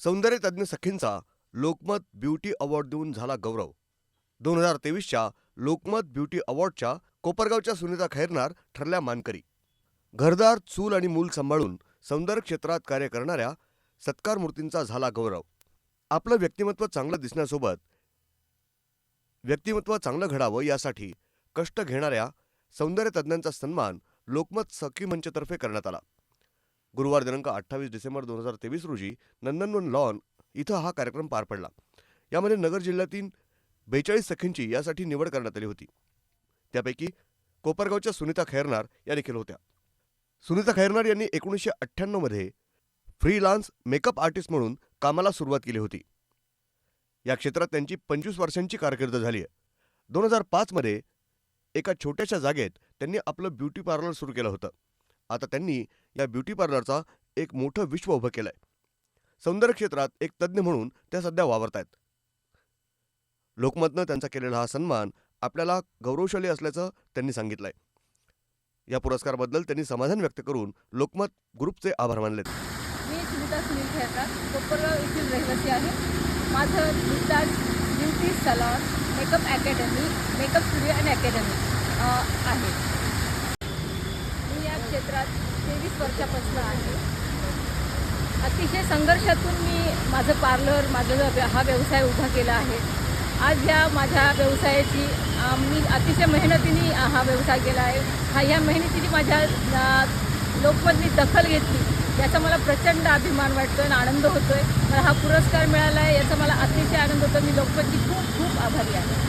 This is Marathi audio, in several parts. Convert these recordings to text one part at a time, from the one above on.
सौंदर्यतज्ज्ञ सखींचा लोकमत ब्युटी अवॉर्ड देऊन झाला गौरव. दोन हजार तेवीसच्या लोकमत ब्युटी अवॉर्डच्या कोपरगावच्या सुनीता खैरनार ठरल्या मानकरी. घरदार चूल आणि मूल सांभाळून सौंदर्य क्षेत्रात कार्य करणाऱ्या सत्कार मूर्तींचा झाला गौरव. आपलं व्यक्तिमत्व चांगलं दिसण्यासोबत व्यक्तिमत्व चांगलं घडावं यासाठी कष्ट घेणाऱ्या सौंदर्यतज्ञांचा सन्मान लोकमत सखी मंचतर्फे करण्यात आला. गुरुवार दिनांक अठ्ठावीस डिसेंबर दोन हजार तेवीस रोजी नंदनवन लॉन इथं हा कार्यक्रम पार पडला. यामध्ये नगर जिल्ह्यातील बेचाळीस सखींची यासाठी निवड करण्यात आली होती. त्यापैकी कोपरगावच्या सुनीता खैरनार या देखील होत्या. सुनीता खैरनार यांनी एकोणीसशे अठ्ठ्याण्णवमध्ये फ्रीलान्स मेकअप आर्टिस्ट म्हणून कामाला सुरुवात केली होती. या क्षेत्रात त्यांची पंचवीस वर्षांची कारकीर्द झाली आहे दोन हजार पाचमध्ये एका छोट्याशा जागेत त्यांनी आपलं ब्युटी पार्लर सुरू केलं होतं. आता त्यांनी या ब्युटी पार्लरचा एक मोठं विश्व उभं केलंय. सौंदर्य क्षेत्रात एक तज्ज्ञ म्हणून त्या सध्या वावरत आहेत लोकमतनं त्यांचा केलेला हा सन्मान आपल्याला गौरवशाली असल्याचं त्यांनी सांगितलंय. या पुरस्काराबद्दल त्यांनी समाधान व्यक्त करून लोकमत ग्रुपचे आभार मानले मी सुनीता सुनील खेळकर कोपरगाव येथील रहिवासी आहे. माझं Vidya's beauty salon makeup academy makeup studio and academy आहे. क्षेत्रात तेवीस वर्षापासून आहे. अतिशय संघर्षातून मी माझं पार्लर माझं हा व्यवसाय उभा केला आहे. आज ह्या माझ्या व्यवसायाची मी अतिशय मेहनतीने हा व्यवसाय केला आहे. हा ह्या मेहनतीने माझ्या लोकमतनी दखल घेतली. याचा मला प्रचंड अभिमान वाटतो आणि आनंद होतो आहे मला हा पुरस्कार मिळाला आहे याचा मला अतिशय आनंद होतो मी लोकमतची खूप खूप आभारी आहे.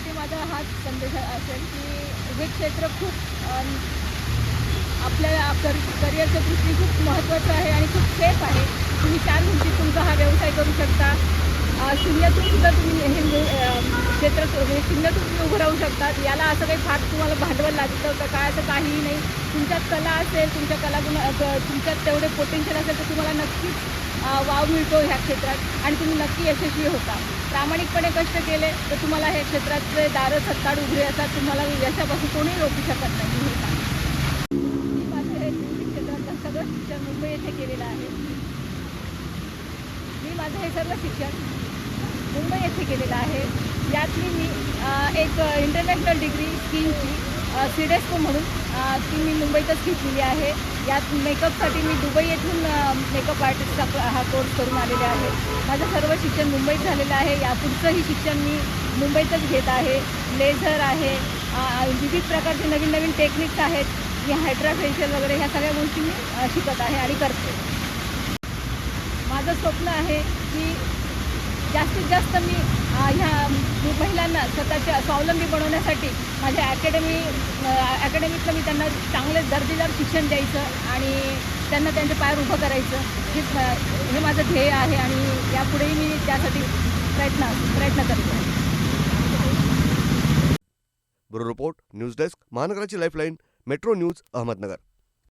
महिलांसाठी माझा हाच संदेश असेल की हे क्षेत्र खूप आपल्याला आपल्या कर करिअरच्या दृष्टीने खूप महत्त्वाचं आहे आणि खूप सेफ आहे. तुम्ही चार भिंतीत तुमचा हा व्यवसाय करू शकता. शून्यातून सुद्धा तुम्ही हे म्हणजे, क्षेत्र म्हणजे शून्यातून तुम्ही उभं राहू शकतात याला असं काही फार तुम्हाला भांडवल लागतं का? काय असं काहीही नाही. तुमच्यात कला असेल तुमच्या कलागुण तुमच्यात तेवढे पोटेन्शियल असेल तर तुम्हाला नक्कीच वाव मिळतो ह्या क्षेत्रात आणि तुम्ही नक्की यशस्वी होता. प्रामाणिकपणे कष्ट केले तर तुम्हाला ह्या क्षेत्रातले दारं सत्ताड उघडे असतात तुम्हाला यशापासून कोणीही रोखू शकत नाही. हे माझं हे सगळं शिक्षण मुंबई येथे केलेलं आहे. मी माझं हे सर्व शिक्षण मुंबई येथे केलेलं आहे. यातली मी एक इंटरनॅशनल डिग्री स्कीमची सिडेस्को म्हणून ती मी मुंबईतच घेतलेली आहे. यात मेकअपसाठी मी दुबई येथून मेकअप आर्टिस्टचा हा कोर्स करून आलेले आहे. माझं सर्व शिक्षण मुंबईत झालेलं आहे. यापुढचंही शिक्षण मी मुंबईतच घेत आहे. लेझर आहे विविध प्रकारचे नवीन नवीन टेक्निक्स आहेत. मी हायड्रा फेशियल वगैरे ह्या सगळ्या गोष्टी मी शिकत आहे आणि करते. माझं स्वप्न आहे की जास्तीत जास्त मी ह्या महिलांना स्वतःच्या स्वावलंबी बनवण्यासाठी माझ्या अकॅडमी अकॅडमीतलं मी त्यांना चांगले दर्जेदार शिक्षण द्यायचं आणि त्यांना त्यांच्या पायावर उभं करायचं. हे हे माझं ध्येय आहे आणि यापुढेही मी त्यासाठी प्रयत्न प्रयत्न करते ब्युरो रिपोर्ट न्यूज डेस्क महानगराची लाईफलाईन मेट्रो न्यूज अहमदनगर.